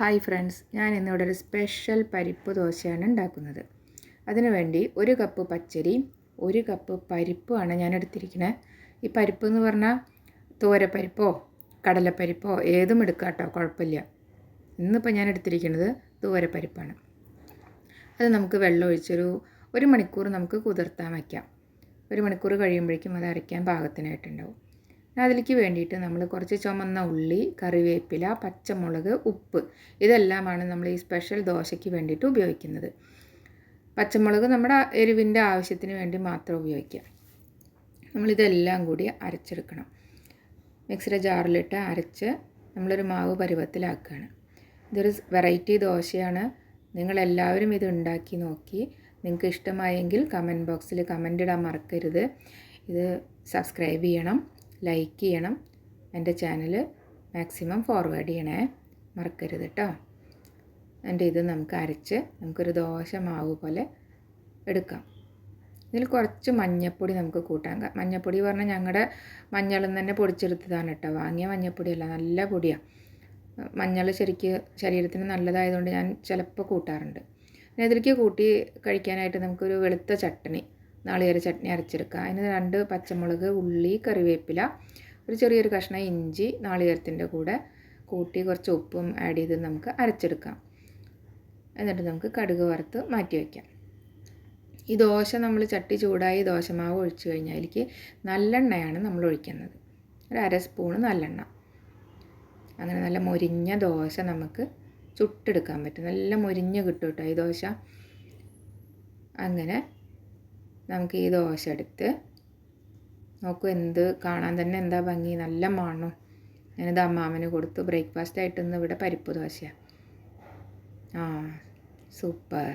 Hi friends ഞാൻ ഇന്നിവിടെ ഒരു സ്പെഷ്യൽ പരിപ്പ് ദോശയാണ് ഉണ്ടാക്കുന്നത്. അതിനുവേണ്ടി ഒരു കപ്പ് പച്ചരി ഒരു കപ്പ് പരിപ്പുമാണ് ഞാൻ എടുത്തിരിക്കുന്നത് ഈ പരിപ്പ് എന്ന് പറഞ്ഞാൽ തോരപ്പരിപ്പോ കടലപ്പരിപ്പോ ഏതും എടുക്കുക കേട്ടോ കുഴപ്പമില്ല. ഇന്നിപ്പോൾ ഞാൻ എടുത്തിരിക്കുന്നത് തോരപ്പരിപ്പാണ്. അത് നമുക്ക് വെള്ളം ഒഴിച്ചൊരു ഒരു മണിക്കൂർ നമുക്ക് കുതിർത്താൻ വയ്ക്കാം. ഒരു മണിക്കൂർ കഴിയുമ്പോഴേക്കും അത് അരയ്ക്കാൻ പാകത്തിനായിട്ടുണ്ടാവും. അതിലേക്ക് വേണ്ടിയിട്ട് നമ്മൾ കുറച്ച് ചുമന്ന ഉള്ളി കറിവേപ്പില പച്ചമുളക് ഉപ്പ് ഇതെല്ലാമാണ് നമ്മൾ ഈ സ്പെഷ്യൽ ദോശയ്ക്ക് വേണ്ടിയിട്ട് ഉപയോഗിക്കുന്നത്. പച്ചമുളക് നമ്മുടെ എരിവിന്റെ ആവശ്യത്തിന് വേണ്ടി മാത്രം ഉപയോഗിക്കുക. നമ്മളിതെല്ലാം കൂടി അരച്ചെടുക്കണം. മിക്സിയുടെ ജാറിലിട്ട് അരച്ച് നമ്മളൊരു മാവ് പരുവത്തിലാക്കുകയാണ്. ഇതൊരു വെറൈറ്റി ദോശയാണ്. നിങ്ങളെല്ലാവരും ഇത് ഉണ്ടാക്കി നോക്കി. നിങ്ങൾക്ക് ഇഷ്ടമായെങ്കിൽ കമന്റ് ബോക്സിൽ കമന്റ് ഇടാൻ മറക്കരുത്. ഇത് സബ്സ്ക്രൈബ് ചെയ്യണം. ലൈക്ക് ചെയ്യണം. എന്റെ ചാനൽ മാക്സിമം ഫോർവേഡ് ചെയ്യണേ. മറക്കരുത് കേട്ടോ എന്റെ ഇത് നമുക്ക് അരച്ച് നമുക്കൊരു ദോശ മാവ് പോലെ എടുക്കാം. ഇതിൽ കുറച്ച് മഞ്ഞപ്പൊടി നമുക്ക് കൂട്ടാൻ മഞ്ഞൾപ്പൊടി പറഞ്ഞാൽ ഞങ്ങളുടെ മഞ്ഞളിൽ തന്നെ പൊടിച്ചെടുത്തതാണ് കേട്ടോ വാങ്ങിയ മഞ്ഞപ്പൊടിയല്ല നല്ല പൊടിയാണ് മഞ്ഞൾ ശരിക്ക് ശരീരത്തിന് നല്ലതായതുകൊണ്ട് ഞാൻ ചിലപ്പോൾ കൂട്ടാറുണ്ട്. ഇതിലേക്ക് കൂട്ടി കഴിക്കാനായിട്ട് നമുക്കൊരു വെളുത്ത ചട്ടണി നാളികേര ചട്നി അരച്ചെടുക്കുക. അതിന് രണ്ട് പച്ചമുളക് ഉള്ളി കറിവേപ്പില ഒരു ചെറിയൊരു കഷ്ണം ഇഞ്ചി നാളികേരത്തിന്റെ കൂടെ കൂട്ടി കുറച്ച് ഉപ്പും ആഡ് ചെയ്ത് നമുക്ക് അരച്ചെടുക്കാം. എന്നിട്ട് നമുക്ക് കടുക് വറുത്ത് മാറ്റി വയ്ക്കാം. ഈ ദോശ നമ്മൾ ചട്ടി ചൂടായി ദോശമാവ് ഒഴിച്ചു കഴിഞ്ഞാൽ എനിക്ക് നല്ലെണ്ണയാണ് നമ്മൾ ഒഴിക്കുന്നത്. ഒരു അര സ്പൂണ് നല്ലെണ്ണ. അങ്ങനെ നല്ല മൊരിഞ്ഞ ദോശ നമുക്ക് ചുട്ടെടുക്കാൻ പറ്റും. നല്ല മൊരിഞ്ഞ് കിട്ടും കേട്ടോ ഈ ദോശ. അങ്ങനെ നമുക്ക് ഈ ദോശ എടുത്ത് നോക്കൂ എന്ത് കാണാൻ തന്നെ എന്താ ഭംഗി. നല്ല മണം ഞാനിത് അമ്മാമന് കൊടുത്തു. ബ്രേക്ക്ഫാസ്റ്റ് ആയിട്ട് ഇന്ന് ഇവിടെ പരിപ്പ് ദോശയാണ് ആ സൂപ്പർ.